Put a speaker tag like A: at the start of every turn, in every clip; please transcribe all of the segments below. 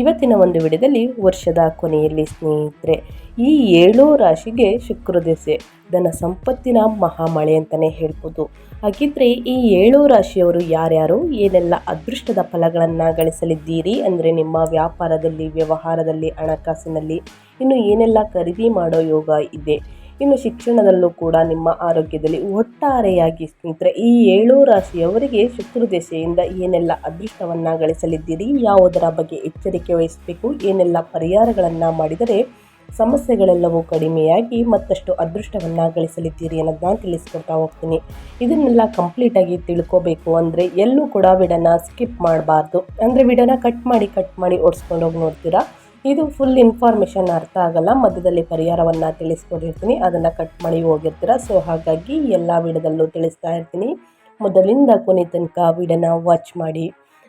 A: ಇವತ್ತಿನ ಒಂದು ವಿಡಿಯೋದಲ್ಲಿ ವರ್ಷದ ಕೊನೆಯಲ್ಲಿ ಸ್ನೇಹಿತರೆ, ಈ ಏಳೋ ರಾಶಿಗೆ ಶುಕ್ರ ದೆಸೆ ಧನ ಸಂಪತ್ತಿನ ಮಹಾಮಳೆ ಅಂತಲೇ ಹೇಳ್ಬೋದು. ಹಾಗಿದ್ರೆ ಈ ಏಳೋ ರಾಶಿಯವರು ಯಾರ್ಯಾರು, ಏನೆಲ್ಲ ಅದೃಷ್ಟದ ಫಲಗಳನ್ನು ಗಳಿಸಲಿದ್ದೀರಿ ಅಂದರೆ ನಿಮ್ಮ ವ್ಯಾಪಾರದಲ್ಲಿ, ವ್ಯವಹಾರದಲ್ಲಿ, ಹಣಕಾಸಿನಲ್ಲಿ, ಇನ್ನು ಏನೆಲ್ಲ ಖರೀದಿ ಮಾಡೋ ಯೋಗ ಇದೆ. ಇನ್ನು ಶಿಕ್ಷಣದಲ್ಲೂ ಕೂಡ ನಿಮ್ಮ ಆರೋಗ್ಯದಲ್ಲಿ ಒಟ್ಟಾರೆಯಾಗಿ ಸ್ನೇಹಿತರೆ, ಈ ಏಳು ರಾಶಿಯವರಿಗೆ ಶುಕ್ರ ದೆಸೆಯಿಂದ ಏನೆಲ್ಲ ಅದೃಷ್ಟವನ್ನು ಗಳಿಸಲಿದ್ದೀರಿ, ಯಾವುದರ ಬಗ್ಗೆ ಎಚ್ಚರಿಕೆ ವಹಿಸಬೇಕು, ಏನೆಲ್ಲ ಪರಿಹಾರಗಳನ್ನು ಮಾಡಿದರೆ ಸಮಸ್ಯೆಗಳೆಲ್ಲವೂ ಕಡಿಮೆಯಾಗಿ ಮತ್ತಷ್ಟು ಅದೃಷ್ಟವನ್ನು ಗಳಿಸಲಿದ್ದೀರಿ ಅನ್ನೋದನ್ನ ತಿಳಿಸ್ಕೊಡ್ತಾ ಹೋಗ್ತೀನಿ. ಇದನ್ನೆಲ್ಲ ಕಂಪ್ಲೀಟಾಗಿ ತಿಳ್ಕೋಬೇಕು ಅಂದರೆ ಎಲ್ಲೂ ಕೂಡ ವಿಡನ ಸ್ಕಿಪ್ ಮಾಡಬಾರ್ದು. ಅಂದರೆ ವಿಡನ್ನ ಕಟ್ ಮಾಡಿ ಕಟ್ ಮಾಡಿ ಓಡಿಸ್ಕೊಂಡೋಗಿ ನೋಡ್ತೀರಾ? ಇದು ಫುಲ್ ಇನ್ಫಾರ್ಮೇಷನ್ ಅರ್ಥ ಆಗಲ್ಲ, ಮಧ್ಯದಲ್ಲಿ ಪರಿಹಾರವನ್ನು ತಿಳಿಸ್ಕೊಟ್ಟಿರ್ತೀನಿ, ಅದನ್ನು ಕಟ್ ಮಾಡಿ ಹೋಗಿರ್ತೀರ? ಸೊ ಹಾಗಾಗಿ ಎಲ್ಲ ವಿಡಿಯೋದಲ್ಲೂ ತಿಳಿಸ್ತಾ ಇರ್ತೀನಿ. ಮೊದಲಿಂದ ಕೊನೆ ತನಕ ವಿಡಿಯೋನ ವಾಚ್ ಮಾಡಿ.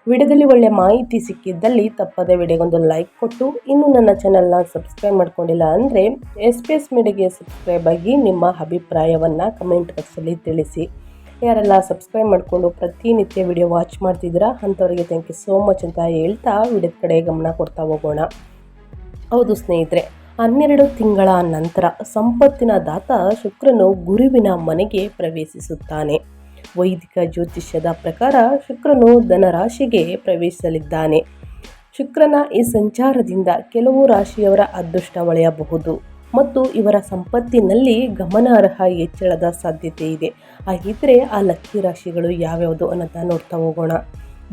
A: ವಿಡಿಯೋದಲ್ಲಿ ಒಳ್ಳೆ ಮಾಹಿತಿ ಸಿಕ್ಕಿದ್ದಲ್ಲಿ ತಪ್ಪದೆ ವಿಡಿಯೋಗೊಂದು ಲೈಕ್ ಕೊಟ್ಟು, ಇನ್ನೂ ನನ್ನ ಚಾನಲ್ನ ಸಬ್ಸ್ಕ್ರೈಬ್ ಮಾಡ್ಕೊಂಡಿಲ್ಲ ಅಂದರೆ ಎಸ್ ಪಿ ಎಸ್ ಮೀಡಿಯಾಗೆ ಸಬ್ಸ್ಕ್ರೈಬ್ ಆಗಿ ನಿಮ್ಮ ಅಭಿಪ್ರಾಯವನ್ನು ಕಮೆಂಟ್ ಬಾಕ್ಸಲ್ಲಿ ತಿಳಿಸಿ. ಯಾರೆಲ್ಲ ಸಬ್ಸ್ಕ್ರೈಬ್ ಮಾಡಿಕೊಂಡು ಪ್ರತಿನಿತ್ಯ ವಿಡಿಯೋ ವಾಚ್ ಮಾಡ್ತಿದ್ದೀರಾ, ಅಂಥವರಿಗೆ ಥ್ಯಾಂಕ್ ಯು ಸೋ ಮಚ್ ಅಂತ ಹೇಳ್ತಾ ವಿಡಿಯೋದ ಕಡೆ ಗಮನ ಕೊಡ್ತಾ ಹೋಗೋಣ. ಹೌದು ಸ್ನೇಹಿತರೆ, ಹನ್ನೆರಡು ತಿಂಗಳ ನಂತರ ಸಂಪತ್ತಿನ ದಾತ ಶುಕ್ರನು ಗುರುವಿನ ಮನೆಗೆ ಪ್ರವೇಶಿಸುತ್ತಾನೆ. ವೈದಿಕ ಜ್ಯೋತಿಷ್ಯದ ಪ್ರಕಾರ ಶುಕ್ರನು ಧನರಾಶಿಗೆ ಪ್ರವೇಶಿಸಲಿದ್ದಾನೆ. ಶುಕ್ರನ ಈ ಸಂಚಾರದಿಂದ ಕೆಲವು ರಾಶಿಯವರ ಅದೃಷ್ಟ ಒಳೆಯಬಹುದು ಮತ್ತು ಇವರ ಸಂಪತ್ತಿನಲ್ಲಿ ಗಮನಾರ್ಹ ಹೆಚ್ಚಳದ ಸಾಧ್ಯತೆ ಇದೆ. ಹಾಗಿದ್ದರೆ ಆ ಲಕ್ಕಿ ರಾಶಿಗಳು ಯಾವ್ಯಾವುದು ಅನ್ನೋದನ್ನ ನೋಡ್ತಾ ಹೋಗೋಣ.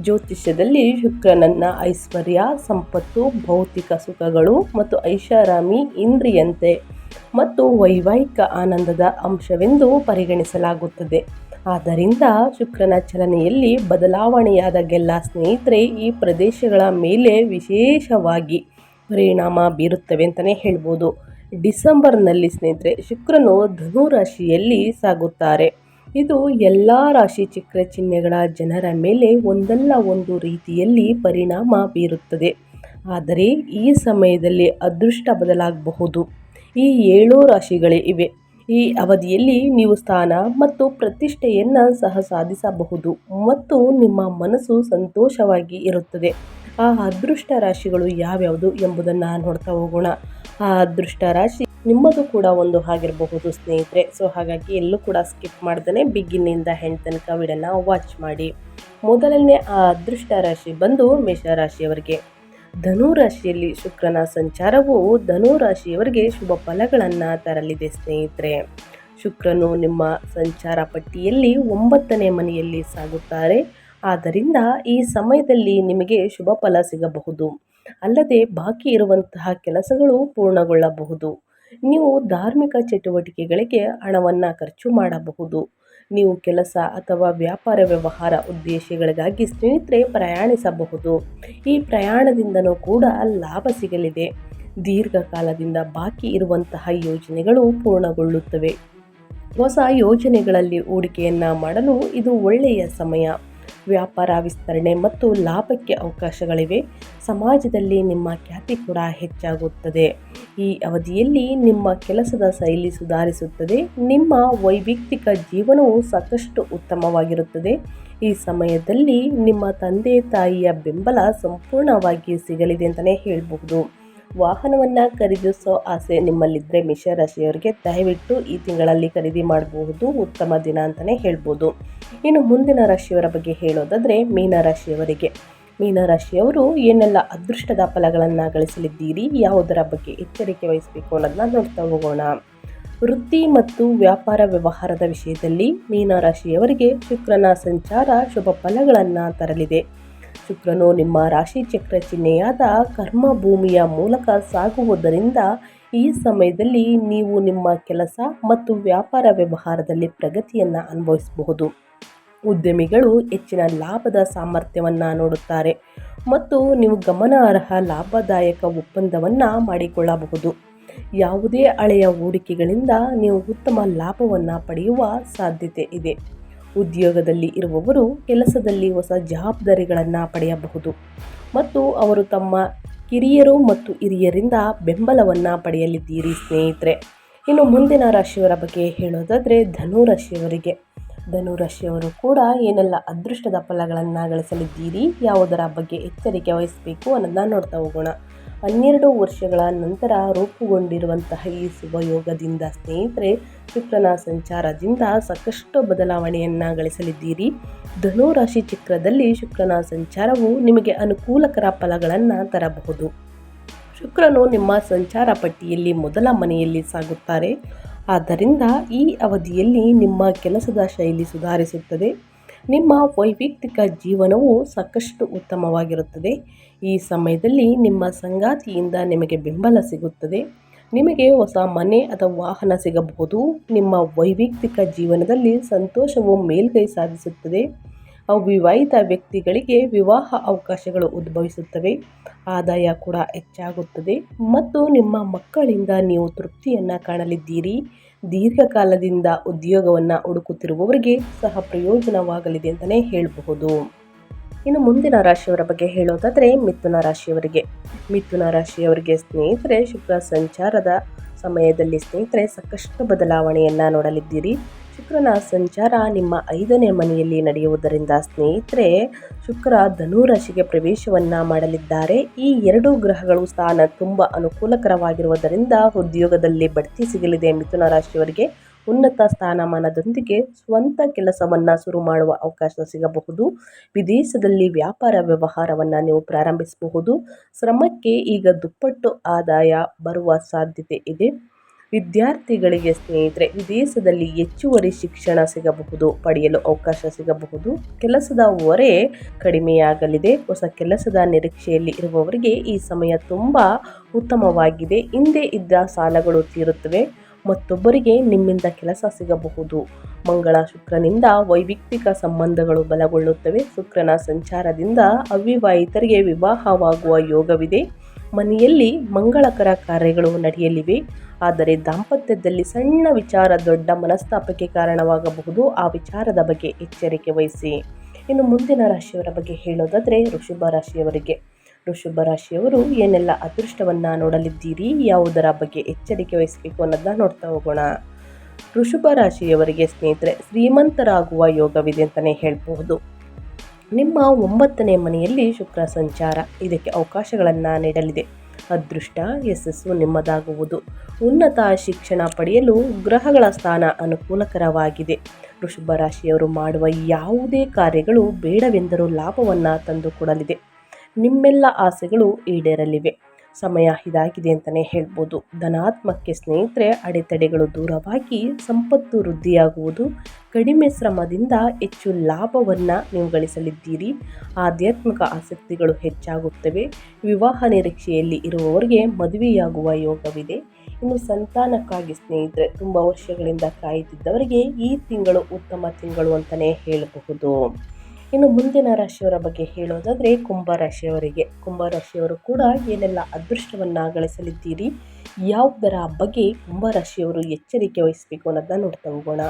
A: ಜ್ಯೋತಿಷ್ಯದಲ್ಲಿ ಶುಕ್ರನನ್ನ ಐಶ್ವರ್ಯ, ಸಂಪತ್ತು, ಭೌತಿಕ ಸುಖಗಳು ಮತ್ತು ಐಷಾರಾಮಿ ಇಂದ್ರಿಯಂತೆ ಮತ್ತು ವೈವಾಹಿಕ ಆನಂದದ ಅಂಶವೆಂದು ಪರಿಗಣಿಸಲಾಗುತ್ತದೆ. ಆದ್ದರಿಂದ ಶುಕ್ರನ ಚಲನೆಯಲ್ಲಿ ಬದಲಾವಣೆಯಾದ ಗೆಲ್ಲ ಸ್ನೇಹಿತರೆ, ಈ ಪ್ರದೇಶಗಳ ಮೇಲೆ ವಿಶೇಷವಾಗಿ ಪರಿಣಾಮ ಬೀರುತ್ತವೆ ಅಂತಲೇ ಹೇಳ್ಬೋದು. ಡಿಸೆಂಬರ್ನಲ್ಲಿ ಸ್ನೇಹಿತರೆ, ಶುಕ್ರನು ಧನುರಾಶಿಯಲ್ಲಿ ಸಾಗುತ್ತಾರೆ. ಇದು ಎಲ್ಲ ರಾಶಿ ಚಕ್ರ ಚಿಹ್ನೆಗಳ ಜನರ ಮೇಲೆ ಒಂದಲ್ಲ ಒಂದು ರೀತಿಯಲ್ಲಿ ಪರಿಣಾಮ ಬೀರುತ್ತದೆ. ಆದರೆ ಈ ಸಮಯದಲ್ಲಿ ಅದೃಷ್ಟ ಬದಲಾಗಬಹುದು. ಈ ಏಳು ರಾಶಿಗಳೇ ಇವೆ ಈ ಅವಧಿಯಲ್ಲಿ ನೀವು ಸ್ಥಾನ ಮತ್ತು ಪ್ರತಿಷ್ಠೆಯನ್ನು ಸಹ ಸಾಧಿಸಬಹುದು ಮತ್ತು ನಿಮ್ಮ ಮನಸ್ಸು ಸಂತೋಷವಾಗಿ ಇರುತ್ತದೆ. ಆ ಅದೃಷ್ಟ ರಾಶಿಗಳು ಯಾವ್ಯಾವುದು ಎಂಬುದನ್ನು ನೋಡ್ತಾ ಹೋಗೋಣ. ಆ ಅದೃಷ್ಟ ರಾಶಿ ನಿಮ್ಮದು ಕೂಡ ಒಂದು ಆಗಿರಬಹುದು ಸ್ನೇಹಿತರೆ. ಸೊ ಹಾಗಾಗಿ ಎಲ್ಲೂ ಕೂಡ ಸ್ಕಿಪ್ ಮಾಡ್ದೇ ಬಿಗಿನಿಂದ ಹೆಣ್ಣು ತನಕ ವಿಡನ್ನು ವಾಚ್ ಮಾಡಿ. ಮೊದಲನೇ ಆ ಅದೃಷ್ಟ ರಾಶಿ ಬಂದು ಮೇಷರಾಶಿಯವರಿಗೆ ಧನು ರಾಶಿಯಲ್ಲಿ ಶುಕ್ರನ ಸಂಚಾರವು ಧನು ರಾಶಿಯವರಿಗೆ ಶುಭ ಫಲಗಳನ್ನು ತರಲಿದೆ ಸ್ನೇಹಿತರೆ. ಶುಕ್ರನು ನಿಮ್ಮ ಸಂಚಾರ ಪಟ್ಟಿಯಲ್ಲಿ ಒಂಬತ್ತನೇ ಮನೆಯಲ್ಲಿ ಸಾಗುತ್ತಾರೆ. ಆದ್ದರಿಂದ ಈ ಸಮಯದಲ್ಲಿ ನಿಮಗೆ ಶುಭ ಫಲ ಸಿಗಬಹುದು. ಅಲ್ಲದೆ ಬಾಕಿ ಇರುವಂತಹ ಕೆಲಸಗಳು ಪೂರ್ಣಗೊಳ್ಳಬಹುದು. ನೀವು ಧಾರ್ಮಿಕ ಚಟುವಟಿಕೆಗಳಿಗೆ ಹಣವನ್ನು ಖರ್ಚು ಮಾಡಬಹುದು. ನೀವು ಕೆಲಸ ಅಥವಾ ವ್ಯಾಪಾರ ವ್ಯವಹಾರ ಉದ್ದೇಶಗಳಿಗಾಗಿ ಸ್ನೇಹಿತರೆ ಪ್ರಯಾಣಿಸಬಹುದು. ಈ ಪ್ರಯಾಣದಿಂದನೂ ಕೂಡ ಲಾಭ ಸಿಗಲಿದೆ. ದೀರ್ಘಕಾಲದಿಂದ ಬಾಕಿ ಇರುವಂತಹ ಯೋಜನೆಗಳು ಪೂರ್ಣಗೊಳ್ಳುತ್ತವೆ. ಹೊಸ ಯೋಜನೆಗಳಲ್ಲಿ ಹೂಡಿಕೆಯನ್ನು ಮಾಡಲು ಇದು ಒಳ್ಳೆಯ ಸಮಯ. ವ್ಯಾಪಾರ ವಿಸ್ತರಣೆ ಮತ್ತು ಲಾಭಕ್ಕೆ ಅವಕಾಶಗಳಿವೆ. ಸಮಾಜದಲ್ಲಿ ನಿಮ್ಮ ಖ್ಯಾತಿ ಕೂಡ ಹೆಚ್ಚಾಗುತ್ತದೆ. ಈ ಅವಧಿಯಲ್ಲಿ ನಿಮ್ಮ ಕೆಲಸದ ಶೈಲಿ ಸುಧಾರಿಸುತ್ತದೆ. ನಿಮ್ಮ ವೈಯಕ್ತಿಕ ಜೀವನವು ಸಾಕಷ್ಟು ಉತ್ತಮವಾಗಿರುತ್ತದೆ. ಈ ಸಮಯದಲ್ಲಿ ನಿಮ್ಮ ತಂದೆ ತಾಯಿಯ ಬೆಂಬಲ ಸಂಪೂರ್ಣವಾಗಿ ಸಿಗಲಿದೆ ಅಂತಲೇ ಹೇಳಬಹುದು. ವಾಹನವನ್ನು ಖರೀದಿಸೋ ಆಸೆ ನಿಮ್ಮಲ್ಲಿದ್ದರೆ ಮಿಷರಾಶಿಯವರಿಗೆ ದಯವಿಟ್ಟು ಈ ತಿಂಗಳಲ್ಲಿ ಖರೀದಿ ಮಾಡಬಹುದು, ಉತ್ತಮ ದಿನ ಅಂತಲೇ ಹೇಳ್ಬೋದು. ಇನ್ನು ಮುಂದಿನ ರಾಶಿಯವರ ಬಗ್ಗೆ ಹೇಳೋದಾದರೆ ಮೀನರಾಶಿಯವರಿಗೆ ಮೀನರಾಶಿಯವರು ಏನೆಲ್ಲ ಅದೃಷ್ಟದ ಫಲಗಳನ್ನು ಗಳಿಸಲಿದ್ದೀರಿ, ಯಾವುದರ ಬಗ್ಗೆ ಎಚ್ಚರಿಕೆ ವಹಿಸಬೇಕು ಅನ್ನೋದನ್ನ ನೋಡ್ತಾ ಹೋಗೋಣ. ವೃತ್ತಿ ಮತ್ತು ವ್ಯಾಪಾರ ವ್ಯವಹಾರದ ವಿಷಯದಲ್ಲಿ ಮೀನರಾಶಿಯವರಿಗೆ ಶುಕ್ರನ ಸಂಚಾರ ಶುಭ ಫಲಗಳನ್ನು ತರಲಿದೆ. ಶುಕ್ರನು ನಿಮ್ಮ ರಾಶಿ ಚಕ್ರ ಚಿಹ್ನೆಯಾದ ಕರ್ಮ ಭೂಮಿಯ ಮೂಲಕ ಸಾಗುವುದರಿಂದ ಈ ಸಮಯದಲ್ಲಿ ನೀವು ನಿಮ್ಮ ಕೆಲಸ ಮತ್ತು ವ್ಯಾಪಾರ ವ್ಯವಹಾರದಲ್ಲಿ ಪ್ರಗತಿಯನ್ನು ಅನುಭವಿಸಬಹುದು. ಉದ್ಯಮಿಗಳು ಹೆಚ್ಚಿನ ಲಾಭದ ಸಾಮರ್ಥ್ಯವನ್ನು ನೋಡುತ್ತಾರೆ ಮತ್ತು ನೀವು ಗಮನಾರ್ಹ ಲಾಭದಾಯಕ ಒಪ್ಪಂದವನ್ನು ಮಾಡಿಕೊಳ್ಳಬಹುದು. ಯಾವುದೇ ಹಳೆಯ ಹೂಡಿಕೆಗಳಿಂದ ನೀವು ಉತ್ತಮ ಲಾಭವನ್ನು ಪಡೆಯುವ ಸಾಧ್ಯತೆ ಇದೆ. ಉದ್ಯೋಗದಲ್ಲಿ ಇರುವವರು ಕೆಲಸದಲ್ಲಿ ಹೊಸ ಜವಾಬ್ದಾರಿಗಳನ್ನು ಪಡೆಯಬಹುದು. ಮತ್ತು ಅವರು ತಮ್ಮ ಕಿರಿಯರು ಮತ್ತು ಹಿರಿಯರಿಂದ ಬೆಂಬಲವನ್ನು ಪಡೆಯಲಿದ್ದೀರಿ ಸ್ನೇಹಿತರೆ. ಇನ್ನು ಮುಂದಿನ ರಾಶಿಯವರ ಬಗ್ಗೆ ಹೇಳೋದಾದರೆ ಧನು ರಾಶಿಯವರಿಗೆ. ಧನು ರಾಶಿಯವರು ಕೂಡ ಏನೆಲ್ಲ ಅದೃಷ್ಟದ ಫಲಗಳನ್ನು ಗಳಿಸಲಿದ್ದೀರಿ, ಯಾವುದರ ಬಗ್ಗೆ ಎಚ್ಚರಿಕೆ ವಹಿಸಬೇಕು ಅನ್ನೋದನ್ನ ನೋಡ್ತಾ ಹೋಗೋಣ. ಹನ್ನೆರಡು ವರ್ಷಗಳ ನಂತರ ರೂಪುಗೊಂಡಿರುವಂತಹ ಈ ಶುಭಯೋಗದಿಂದ ಸ್ನೇಹಿತರೆ, ಶುಕ್ರನ ಸಂಚಾರದಿಂದ ಸಾಕಷ್ಟು ಬದಲಾವಣೆಯನ್ನು ಗಳಿಸಲಿದ್ದೀರಿ. ಧನುರಾಶಿ ಚಕ್ರದಲ್ಲಿ ಶುಕ್ರನ ಸಂಚಾರವು ನಿಮಗೆ ಅನುಕೂಲಕರ ಫಲಗಳನ್ನು ತರಬಹುದು. ಶುಕ್ರನು ನಿಮ್ಮ ಸಂಚಾರ ಪಟ್ಟಿಯಲ್ಲಿ ಮೊದಲ ಮನೆಯಲ್ಲಿ ಸಾಗುತ್ತಾರೆ. ಆದ್ದರಿಂದ ಈ ಅವಧಿಯಲ್ಲಿ ನಿಮ್ಮ ಕೆಲಸದ ಶೈಲಿ ಸುಧಾರಿಸುತ್ತದೆ. ನಿಮ್ಮ ವೈಯಕ್ತಿಕ ಜೀವನವು ಸಾಕಷ್ಟು ಉತ್ತಮವಾಗಿರುತ್ತದೆ. ಈ ಸಮಯದಲ್ಲಿ ನಿಮ್ಮ ಸಂಗಾತಿಯಿಂದ ನಿಮಗೆ ಬೆಂಬಲ ಸಿಗುತ್ತದೆ. ನಿಮಗೆ ಹೊಸ ಮನೆ ಅಥವಾ ವಾಹನ ಸಿಗಬಹುದು. ನಿಮ್ಮ ವೈಯಕ್ತಿಕ ಜೀವನದಲ್ಲಿ ಸಂತೋಷವು ಮೇಲ್ಗೈ ಸಾಧಿಸುತ್ತದೆ. ಅವಿವಾಹಿತ ವ್ಯಕ್ತಿಗಳಿಗೆ ವಿವಾಹ ಅವಕಾಶಗಳು ಉದ್ಭವಿಸುತ್ತವೆ. ಆದಾಯ ಕೂಡ ಹೆಚ್ಚಾಗುತ್ತದೆ. ಮತ್ತು ನಿಮ್ಮ ಮಕ್ಕಳಿಂದ ನೀವು ತೃಪ್ತಿಯನ್ನು ಕಾಣಲಿದ್ದೀರಿ. ದೀರ್ಘಕಾಲದಿಂದ ಉದ್ಯೋಗವನ್ನು ಹುಡುಕುತ್ತಿರುವವರಿಗೆ ಸಹ ಪ್ರಯೋಜನವಾಗಲಿದೆ ಅಂತಲೇ ಹೇಳಬಹುದು. ಇನ್ನು ಮುಂದಿನ ರಾಶಿಯವರ ಬಗ್ಗೆ ಹೇಳೋದಾದರೆ ಮಿಥುನ ರಾಶಿಯವರಿಗೆ. ಮಿಥುನ ರಾಶಿಯವರಿಗೆ ಸ್ನೇಹಿತರೆ, ಶುಕ್ರ ಸಂಚಾರದ ಸಮಯದಲ್ಲಿ ಸ್ನೇಹಿತರೆ, ಸಾಕಷ್ಟು ಬದಲಾವಣೆಯನ್ನು ನೋಡಲಿದ್ದೀರಿ. ಶುಕ್ರನ ಸಂಚಾರ ನಿಮ್ಮ ಐದನೇ ಮನೆಯಲ್ಲಿ ನಡೆಯುವುದರಿಂದ ಸ್ನೇಹಿತರೆ, ಶುಕ್ರ ಧನು ರಾಶಿಗೆ ಪ್ರವೇಶವನ್ನು ಮಾಡಲಿದ್ದಾರೆ. ಈ ಎರಡು ಗ್ರಹಗಳು ಸ್ಥಾನ ತುಂಬ ಅನುಕೂಲಕರವಾಗಿರುವುದರಿಂದ ಉದ್ಯೋಗದಲ್ಲಿ ಬಡ್ತಿ ಸಿಗಲಿದೆ. ಮಿಥುನ ರಾಶಿಯವರಿಗೆ ಉನ್ನತ ಸ್ಥಾನಮಾನದೊಂದಿಗೆ ಸ್ವಂತ ಕೆಲಸವನ್ನು ಶುರು ಮಾಡುವ ಅವಕಾಶ ಸಿಗಬಹುದು. ವಿದೇಶದಲ್ಲಿ ವ್ಯಾಪಾರ ವ್ಯವಹಾರವನ್ನು ನೀವು ಪ್ರಾರಂಭಿಸಬಹುದು. ಶ್ರಮಕ್ಕೆ ಈಗ ದುಪ್ಪಟ್ಟು ಆದಾಯ ಬರುವ ಸಾಧ್ಯತೆ ಇದೆ. ವಿದ್ಯಾರ್ಥಿಗಳಿಗೆ ಸ್ನೇಹಿತರೆ ವಿದೇಶದಲ್ಲಿ ಹೆಚ್ಚುವರಿ ಶಿಕ್ಷಣ ಸಿಗಬಹುದು, ಪಡೆಯಲು ಅವಕಾಶ ಸಿಗಬಹುದು. ಕೆಲಸದ ಹೊರೆ ಕಡಿಮೆಯಾಗಲಿದೆ. ಹೊಸ ಕೆಲಸದ ನಿರೀಕ್ಷೆಯಲ್ಲಿ ಇರುವವರಿಗೆ ಈ ಸಮಯ ತುಂಬ ಉತ್ತಮವಾಗಿದೆ. ಹಿಂದೆ ಇದ್ದ ಸಾಲಗಳು ತೀರುತ್ತವೆ. ಮತ್ತೊಬ್ಬರಿಗೆ ನಿಮ್ಮಿಂದ ಕೆಲಸ ಸಿಗಬಹುದು. ಮಂಗಳ ಶುಕ್ರನಿಂದ ವೈಯಕ್ತಿಕ ಸಂಬಂಧಗಳು ಬಲಗೊಳ್ಳುತ್ತವೆ. ಶುಕ್ರನ ಸಂಚಾರದಿಂದ ಅವಿವಾಹಿತರಿಗೆ ವಿವಾಹವಾಗುವ ಯೋಗವಿದೆ. ಮನೆಯಲ್ಲಿ ಮಂಗಳಕರ ಕಾರ್ಯಗಳು ನಡೆಯಲಿವೆ. ಆದರೆ ದಾಂಪತ್ಯದಲ್ಲಿ ಸಣ್ಣ ವಿಚಾರ, ದೊಡ್ಡ ಮನಸ್ತಾಪಕ್ಕೆ ಕಾರಣವಾಗಬಹುದು. ಆ ವಿಚಾರದ ಬಗ್ಗೆ ಎಚ್ಚರಿಕೆ ವಹಿಸಿ. ಇನ್ನು ಮುಂದಿನ ರಾಶಿಯವರ ಬಗ್ಗೆ ಹೇಳೋದಾದರೆ ಋಷಭ ರಾಶಿಯವರಿಗೆ. ಋಷಭ ರಾಶಿಯವರು ಏನೆಲ್ಲ ಅದೃಷ್ಟವನ್ನು ನೋಡಲಿದ್ದೀರಿ? ಯಾವುದರ ಬಗ್ಗೆ ಎಚ್ಚರಿಕೆ ವಹಿಸಬೇಕು ಅನ್ನೋದನ್ನ ನೋಡ್ತಾ ಹೋಗೋಣ. ಋಷಭ ರಾಶಿಯವರಿಗೆ ಸ್ನೇಹಿತರೆ, ಶ್ರೀಮಂತರಾಗುವ ಯೋಗವಿದೆ ಅಂತಲೇ ಹೇಳಬಹುದು. ನಿಮ್ಮ ಒಂಬತ್ತನೇ ಮನೆಯಲ್ಲಿ ಶುಕ್ರ ಸಂಚಾರ. ಇದಕ್ಕೆ ಅವಕಾಶಗಳನ್ನು ನೀಡಲಿದೆ. ಅದೃಷ್ಟ ಯಶಸ್ಸು ನಿಮ್ಮದಾಗುವುದು. ಉನ್ನತ ಶಿಕ್ಷಣ ಪಡೆಯಲು ಗ್ರಹಗಳ ಸ್ಥಾನ ಅನುಕೂಲಕರವಾಗಿದೆ. ವೃಷಭ ರಾಶಿಯವರು ಮಾಡುವ ಯಾವುದೇ ಕಾರ್ಯಗಳು ಬೇಡವೆಂದರೂ ಲಾಭವನ್ನು ತಂದುಕೊಡಲಿದೆ. ನಿಮ್ಮೆಲ್ಲ ಆಸೆಗಳು ಈಡೇರಲಿವೆ. ಸಮಯ ಇದಾಗಿದೆ ಅಂತಲೇ ಹೇಳ್ಬೋದು. ಧನಾತ್ಮಕ್ಕೆ ಸ್ನೇಹಿತರೆ, ಅಡೆತಡೆಗಳು ದೂರವಾಗಿ ಸಂಪತ್ತು ವೃದ್ಧಿಯಾಗುವುದು. ಕಡಿಮೆ ಶ್ರಮದಿಂದ ಹೆಚ್ಚು ಲಾಭವನ್ನು ನೀವು ಗಳಿಸಲಿದ್ದೀರಿ. ಆಧ್ಯಾತ್ಮಿಕ ಆಸಕ್ತಿಗಳು ಹೆಚ್ಚಾಗುತ್ತವೆ. ವಿವಾಹ ನಿರೀಕ್ಷೆಯಲ್ಲಿ ಇರುವವರಿಗೆ ಮದುವೆಯಾಗುವ ಯೋಗವಿದೆ. ಇನ್ನು ಸಂತಾನಕ್ಕಾಗಿ ಸ್ನೇಹಿತರೆ, ತುಂಬ ವರ್ಷಗಳಿಂದ ಕಾಯುತ್ತಿದ್ದವರಿಗೆ ಈ ತಿಂಗಳು ಉತ್ತಮ ತಿಂಗಳು ಅಂತಲೇ ಹೇಳಬಹುದು. ಇನ್ನು ಮುಂದಿನ ರಾಶಿಯವರ ಬಗ್ಗೆ ಹೇಳೋದಾದರೆ ಕುಂಭರಾಶಿಯವರಿಗೆ ಕುಂಭರಾಶಿಯವರು ಕೂಡ ಏನೆಲ್ಲ ಅದೃಷ್ಟವನ್ನು ಗಳಿಸಲಿದ್ದೀರಿ, ಯಾವುದರ ಬಗ್ಗೆ ಕುಂಭರಾಶಿಯವರು ಎಚ್ಚರಿಕೆ ವಹಿಸಬೇಕು ಅನ್ನೋದನ್ನ ನೋಡ್ತಾ ಹೋಗೋಣ.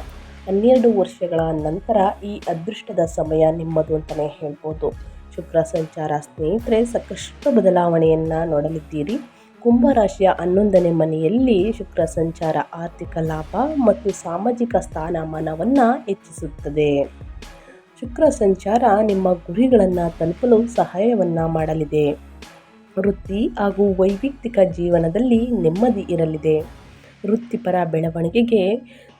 A: ಹನ್ನೆರಡು ವರ್ಷಗಳ ನಂತರ ಈ ಅದೃಷ್ಟದ ಸಮಯ ನಿಮ್ಮದು ಅಂತಲೇ ಹೇಳ್ಬೋದು. ಶುಕ್ರ ಸಂಚಾರ ಸ್ನೇಹಿತರೆ, ಸಾಕಷ್ಟು ಬದಲಾವಣೆಯನ್ನು ನೋಡಲಿದ್ದೀರಿ. ಕುಂಭರಾಶಿಯ ಹನ್ನೊಂದನೇ ಮನೆಯಲ್ಲಿ ಶುಕ್ರ ಸಂಚಾರ ಆರ್ಥಿಕ ಲಾಭ ಮತ್ತು ಸಾಮಾಜಿಕ ಸ್ಥಾನಮಾನವನ್ನು ಹೆಚ್ಚಿಸುತ್ತದೆ. ಶುಕ್ರ ಸಂಚಾರ ನಿಮ್ಮ ಗುರಿಗಳನ್ನು ತಲುಪಲು ಸಹಾಯವನ್ನು ಮಾಡಲಿದೆ. ವೃತ್ತಿ ಹಾಗೂ ವೈಯಕ್ತಿಕ ಜೀವನದಲ್ಲಿ ನೆಮ್ಮದಿ ಇರಲಿದೆ. ವೃತ್ತಿಪರ ಬೆಳವಣಿಗೆಗೆ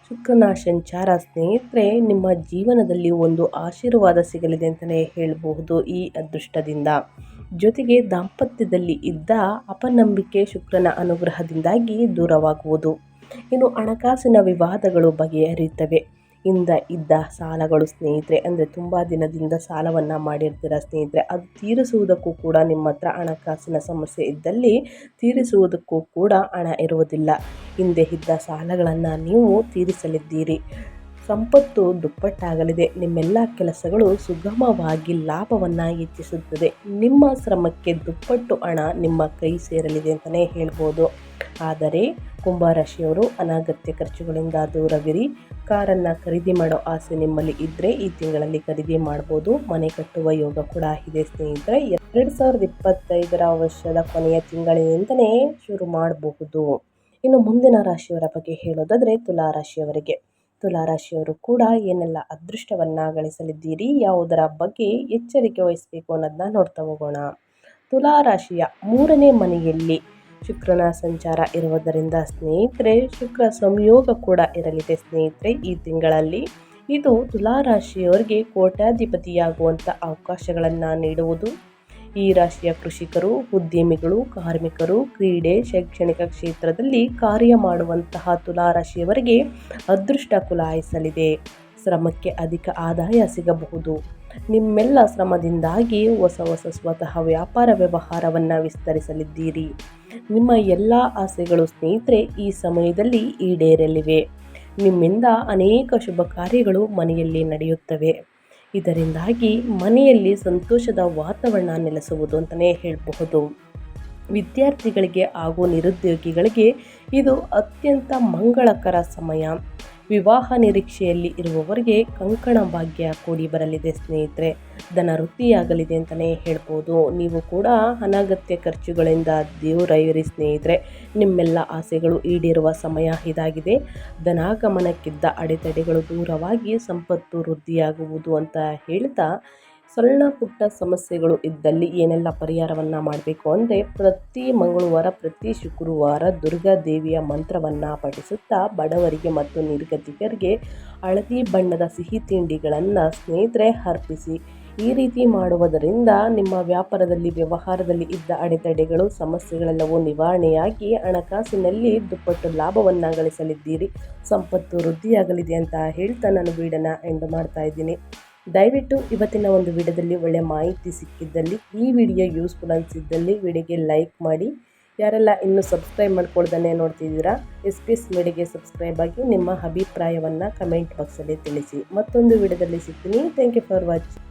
A: ಶುಕ್ರನ ಸಂಚಾರ ಸ್ನೇಹಿತರೆ, ನಿಮ್ಮ ಜೀವನದಲ್ಲಿ ಒಂದು ಆಶೀರ್ವಾದ ಸಿಗಲಿದೆ ಅಂತಲೇ ಹೇಳಬಹುದು ಈ ಅದೃಷ್ಟದಿಂದ. ಜೊತೆಗೆ ದಾಂಪತ್ಯದಲ್ಲಿ ಇದ್ದ ಅಪನಂಬಿಕೆ ಶುಕ್ರನ ಅನುಗ್ರಹದಿಂದಾಗಿ ದೂರವಾಗುವುದು. ಇನ್ನು ಹಣಕಾಸಿನ ವಿವಾದಗಳು ಬಗೆಹರಿಯುತ್ತವೆ. ಇಂದ ಇದ್ದ ಸಾಲಗಳು ಸ್ನೇಹಿತರೆ. ಅಂದರೆ ತುಂಬ ದಿನದಿಂದ ಸಾಲವನ್ನು ಮಾಡಿರ್ತೀರ ಸ್ನೇಹಿತರೆ. ಅದು ತೀರಿಸುವುದಕ್ಕೂ ಕೂಡ ನಿಮ್ಮ ಹತ್ರ ಹಣಕಾಸಿನ ಸಮಸ್ಯೆ ಇದ್ದಲ್ಲಿ ತೀರಿಸುವುದಕ್ಕೂ ಕೂಡ ಹಣ ಇರುವುದಿಲ್ಲ. ಹಿಂದೆ ಇದ್ದ ಸಾಲಗಳನ್ನು ನೀವು ತೀರಿಸಲಿದ್ದೀರಿ. ಸಂಪತ್ತು ದುಪ್ಪಟ್ಟಾಗಲಿದೆ. ನಿಮ್ಮೆಲ್ಲ ಕೆಲಸಗಳು ಸುಗಮವಾಗಿ ಲಾಭವನ್ನು ಹೆಚ್ಚಿಸುತ್ತದೆ. ನಿಮ್ಮ ಶ್ರಮಕ್ಕೆ ದುಪ್ಪಟ್ಟು ಹಣ ನಿಮ್ಮ ಕೈ ಸೇರಲಿದೆ ಅಂತಲೇ ಹೇಳ್ಬೋದು. ಆದರೆ ಕುಂಭರಾಶಿಯವರು ಅನಗತ್ಯ ಖರ್ಚುಗಳಿಂದ ದೂರವಿರಿ. ಕಾರನ್ನು ಖರೀದಿ ಮಾಡೋ ಆಸೆ ನಿಮ್ಮಲ್ಲಿ ಇದ್ದರೆ ಈ ತಿಂಗಳಲ್ಲಿ ಖರೀದಿ ಮಾಡ್ಬೋದು. ಮನೆ ಕಟ್ಟುವ ಯೋಗ ಕೂಡ ಇದೆ ಸ್ನೇಹಿತರೆ. ಎರಡು ಸಾವಿರದ ಇಪ್ಪತ್ತೈದರ ವರ್ಷದ ಕೊನೆಯ ತಿಂಗಳಿನಿಂದಲೇ ಶುರು ಮಾಡಬಹುದು. ಇನ್ನು ಮುಂದಿನ ರಾಶಿಯವರ ಬಗ್ಗೆ ಹೇಳೋದಾದರೆ ತುಲಾ ತುಲಾ ರಾಶಿಯವರು ಕೂಡ ಏನೆಲ್ಲ ಅದೃಷ್ಟವನ್ನು ಗಳಿಸಲಿದ್ದೀರಿ ಯಾವುದರ ಬಗ್ಗೆ ಎಚ್ಚರಿಕೆ ವಹಿಸಬೇಕು ಅನ್ನೋದನ್ನ ನೋಡ್ತಾ ಹೋಗೋಣ. ತುಲಾ ರಾಶಿಯ ಮೂರನೇ ಮನೆಯಲ್ಲಿ ಶುಕ್ರನ ಸಂಚಾರ ಇರುವುದರಿಂದ ಸ್ನೇಹಿತರೆ, ಶುಕ್ರ ಸಂಯೋಗ ಕೂಡ ಇರಲಿದೆ ಸ್ನೇಹಿತರೆ ಈ ತಿಂಗಳಲ್ಲಿ. ಇದು ತುಲಾ ರಾಶಿಯವರಿಗೆ ಕೋಟ್ಯಾಧಿಪತಿಯಾಗುವಂಥ ಅವಕಾಶಗಳನ್ನು ನೀಡುವುದು. ಈ ರಾಶಿಯ ಕೃಷಿಕರು, ಉದ್ಯಮಿಗಳು, ಕಾರ್ಮಿಕರು, ಕ್ರೀಡೆ, ಶೈಕ್ಷಣಿಕ ಕ್ಷೇತ್ರದಲ್ಲಿ ಕಾರ್ಯ ಮಾಡುವಂತಹ ತುಲಾ ರಾಶಿಯವರಿಗೆ ಅದೃಷ್ಟ ಕುಲಾಯಿಸಲಿದೆ. ಶ್ರಮಕ್ಕೆ ಅಧಿಕ ಆದಾಯ ಸಿಗಬಹುದು. ನಿಮ್ಮೆಲ್ಲ ಶ್ರಮದಿಂದಾಗಿ ಹೊಸ ಹೊಸ ಸ್ವತಃ ವ್ಯಾಪಾರ ವ್ಯವಹಾರವನ್ನು ವಿಸ್ತರಿಸಲಿದ್ದೀರಿ. ನಿಮ್ಮ ಎಲ್ಲ ಆಸೆಗಳು ಸ್ನೇಹಿತರೆ ಈ ಸಮಯದಲ್ಲಿ ಈಡೇರಲಿವೆ. ನಿಮ್ಮಿಂದ ಅನೇಕ ಶುಭ ಕಾರ್ಯಗಳು ಮನೆಯಲ್ಲಿ ನಡೆಯುತ್ತವೆ. ಇದರಿಂದಾಗಿ ಮನೆಯಲ್ಲಿ ಸಂತೋಷದ ವಾತಾವರಣ ನೆಲೆಸುವುದು ಅಂತಲೇ ಹೇಳಬಹುದು. ವಿದ್ಯಾರ್ಥಿಗಳಿಗೆ ಹಾಗೂ ನಿರುದ್ಯೋಗಿಗಳಿಗೆ ಇದು ಅತ್ಯಂತ ಮಂಗಳಕರ ಸಮಯ. ವಿವಾಹ ನಿರೀಕ್ಷೆಯಲ್ಲಿ ಇರುವವರಿಗೆ ಕಂಕಣ ಭಾಗ್ಯ ಕೂಡಿ ಬರಲಿದೆ ಸ್ನೇಹಿತರೆ. ಧನ ವೃತ್ತಿಯಾಗಲಿದೆ ಅಂತಲೇ ಹೇಳ್ಬೋದು. ನೀವು ಕೂಡ ಅನಗತ್ಯ ಖರ್ಚುಗಳಿಂದ ದೇವರೈರಿ ಸ್ನೇಹಿತರೆ. ನಿಮ್ಮೆಲ್ಲ ಆಸೆಗಳು ಈಡೇರುವ ಸಮಯ ಇದಾಗಿದೆ. ಧನಾಗಮನಕ್ಕಿದ್ದ ಅಡೆತಡೆಗಳು ದೂರವಾಗಿ ಸಂಪತ್ತು ವೃದ್ಧಿಯಾಗುವುದು ಅಂತ ಹೇಳ್ತಾ ಸಣ್ಣ ಪುಟ್ಟ ಸಮಸ್ಯೆಗಳು ಇದ್ದಲ್ಲಿ ಏನೆಲ್ಲ ಪರಿಹಾರವನ್ನು ಮಾಡಬೇಕು ಅಂದರೆ ಪ್ರತಿ ಮಂಗಳವಾರ, ಪ್ರತಿ ಶುಕ್ರವಾರ ದುರ್ಗಾ ದೇವಿಯ ಮಂತ್ರವನ್ನು ಪಠಿಸುತ್ತಾ ಬಡವರಿಗೆ ಮತ್ತು ನಿರ್ಗತಿಕರಿಗೆ ಹಳದಿ ಬಣ್ಣದ ಸಿಹಿ ತಿಂಡಿಗಳನ್ನು ಸ್ನೇಹಿತರೆ ಅರ್ಪಿಸಿ. ಈ ರೀತಿ ಮಾಡುವುದರಿಂದ ನಿಮ್ಮ ವ್ಯಾಪಾರದಲ್ಲಿ, ವ್ಯವಹಾರದಲ್ಲಿ ಇದ್ದ ಅಡೆತಡೆಗಳು, ಸಮಸ್ಯೆಗಳೆಲ್ಲವೂ ನಿವಾರಣೆಯಾಗಿ ಹಣಕಾಸಿನಲ್ಲಿ ದುಪ್ಪಟ್ಟು ಲಾಭವನ್ನು ಗಳಿಸಲಿದ್ದೀರಿ. ಸಂಪತ್ತು ವೃದ್ಧಿಯಾಗಲಿದೆ ಅಂತ ಹೇಳ್ತಾ ನಾನು ಬೀಡನ ಎಂಡ್ ಮಾಡ್ತಾ ಇದ್ದೀನಿ. ದಯವಿಟ್ಟು ಇವತ್ತಿನ ಒಂದು ವಿಡಿಯೋದಲ್ಲಿ ಒಳ್ಳೆಯ ಮಾಹಿತಿ ಸಿಕ್ಕಿದ್ದಲ್ಲಿ ಈ ವಿಡಿಯೋ ಯೂಸ್ಫುಲ್ ಅನಿಸಿದ್ದಲ್ಲಿ ವಿಡಿಯೋಗೆ ಲೈಕ್ ಮಾಡಿ. ಯಾರೆಲ್ಲ ಇನ್ನೂ ಸಬ್ಸ್ಕ್ರೈಬ್ ಮಾಡ್ಕೊಳ್ದನ್ನೇ ನೋಡ್ತಿದ್ದೀರಾ, ಎಸ್ ಪಿ ಎಸ್ ಮೀಡಿಯಾಗೆ ಸಬ್ಸ್ಕ್ರೈಬ್ ಆಗಿ ನಿಮ್ಮ ಅಭಿಪ್ರಾಯವನ್ನು ಕಮೆಂಟ್ ಬಾಕ್ಸಲ್ಲಿ ತಿಳಿಸಿ. ಮತ್ತೊಂದು ವಿಡಿಯೋದಲ್ಲಿ ಸಿಗ್ತೀನಿ. Thank you for watching